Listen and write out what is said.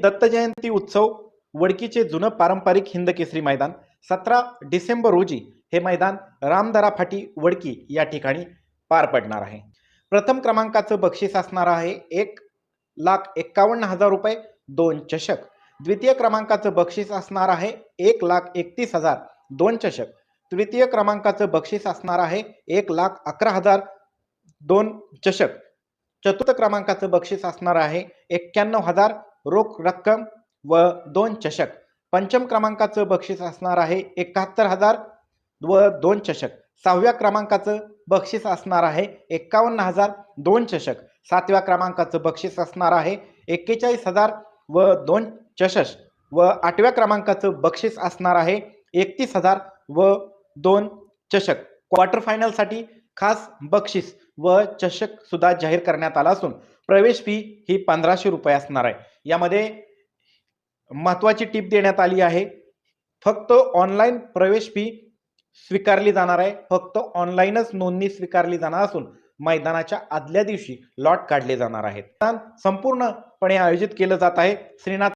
दत्त जयंती उत्सव वडकीचे जुनं पारंपरिक हिंद केसरी मैदान सतरा डिसेंबर रोजी हे मैदान रामदरा फाटी वडकी या ठिकाणी पार पडणार आहे. प्रथम क्रमांकाचं बक्षीस असणार आहे एक लाख एक्कावन्न हजार रुपये दोन चषक. द्वितीय क्रमांकाचं बक्षीस असणार आहे एक लाख एकतीस हजार दोन चषक. तृतीय क्रमांकाचं बक्षीस असणार आहे एक लाख अकरा हजार दोन चषक. चतुर्थ क्रमांकाचं बक्षीस असणार आहे एक्क्याण्णव हजार रोख रक्कम व दोन चषक. पंचम क्रमांकाचं बक्षीस असणार आहे एकाहत्तर हजार व दोन चषक. सहाव्या क्रमांकाचं बक्षीस असणार आहे एक्कावन्न हजार दोन चषक. सातव्या क्रमांकाचं बक्षीस असणार आहे एक्केचाळीस हजार व दोन चषक. व आठव्या क्रमांकाचं बक्षीस असणार आहे एकतीस हजार व दोन चषक. क्वार्टर फायनलसाठी खास बक्षीस व चषक सुद्धा जाहीर करण्यात आला असून प्रवेश फी ही पंधराशे रुपये असणार आहे. यामध्ये महत्वाची टीप देण्यात आली आहे. फक्त ऑनलाईन प्रवेश फी स्वीकारली जाणार आहे. फक्त ऑनलाईनच नोंदणी स्वीकारली जाणार असून मैदानाच्या आदल्या दिवशी लॉट काढले जाणार आहेत. संपूर्णपणे आयोजित केलं जात आहे. श्रीनाथ